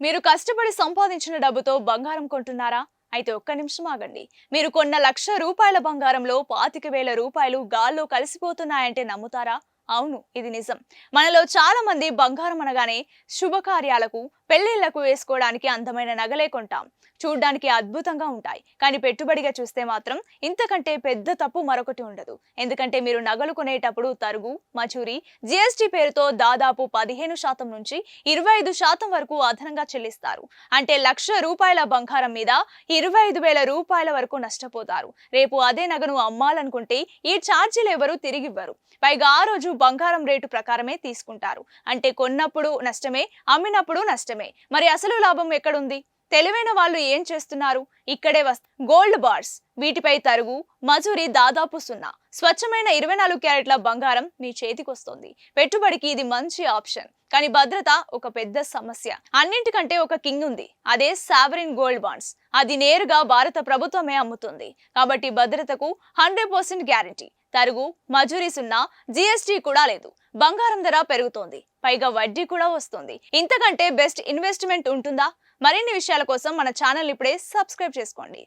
మీరు కష్టపడి సంపాదించిన డబ్బుతో బంగారం కొంటున్నారా? అయితే ఒక్క నిమిషం ఆగండి. మీరు కొన్న లక్ష రూపాయల బంగారంలో పాతిక వేల రూపాయలు గాల్లో కలిసిపోతున్నాయంటే నమ్ముతారా? అవును ఇది నిజం. మనలో చాలా మంది బంగారం అనగానే శుభకార్యాలకు పెళ్ళిళ్ళకు వేసుకోవడానికి అందమైన నగలే కొంటాం. చూడ్డానికి అద్భుతంగా ఉంటాయి. కానీ పెట్టుబడిగా చూస్తే మాత్రం ఇంతకంటే పెద్ద తప్పు మరొకటి ఉండదు. ఎందుకంటే మీరు నగలు కొనేటప్పుడు తరుగు మచూరి జిఎస్టీ పేరుతో దాదాపు పదిహేను శాతం నుంచి ఇరవై ఐదు శాతం వరకు అదనంగా చెల్లిస్తారు. అంటే లక్ష రూపాయల బంగారం మీద ఇరవై ఐదు వేల రూపాయల వరకు నష్టపోతారు. రేపు అదే నగను అమ్మాలనుకుంటే ఈ ఛార్జీలు ఎవరు తిరిగివ్వరు. పైగా ఆ రోజు బంగారం రేటు ప్రకారమే తీసుకుంటారు. అంటే కొన్నప్పుడు నష్టమే అమ్మినప్పుడు నష్టమే. మరి అసలు లాభం ఎక్కడుంది? తెలివైన వాళ్ళు ఏం చేస్తున్నారు? ఇక్కడే వస్త గోల్డ్ బార్స్ వీటిపై తరుగు మజూరి దాదాపు సున్నా. స్వచ్ఛమైన ఇరవై నాలుగు క్యారెట్ల బంగారం మీ చేతికొస్తుంది. పెట్టుబడికి ఇది మంచి ఆప్షన్. కానీ భద్రత ఒక పెద్ద సమస్య. అన్నింటికంటే ఒక కింగ్ ఉంది. అదే సావరిన్ గోల్డ్ బాండ్స్. అది నేరుగా భారత ప్రభుత్వమే అమ్ముతుంది. కాబట్టి భద్రతకు హండ్రెడ్ పర్సెంట్ గ్యారంటీ. తరుగు మజూరీస్ ఉన్నా జిఎస్టీ కూడా లేదు. బంగారం ధర పెరుగుతోంది. పైగా వడ్డీ కూడా వస్తుంది. ఇంతకంటే బెస్ట్ ఇన్వెస్ట్మెంట్ ఉంటుందా? మరిన్ని విషయాల కోసం మన ఛానల్ ఇప్పుడే సబ్స్క్రైబ్ చేసుకోండి.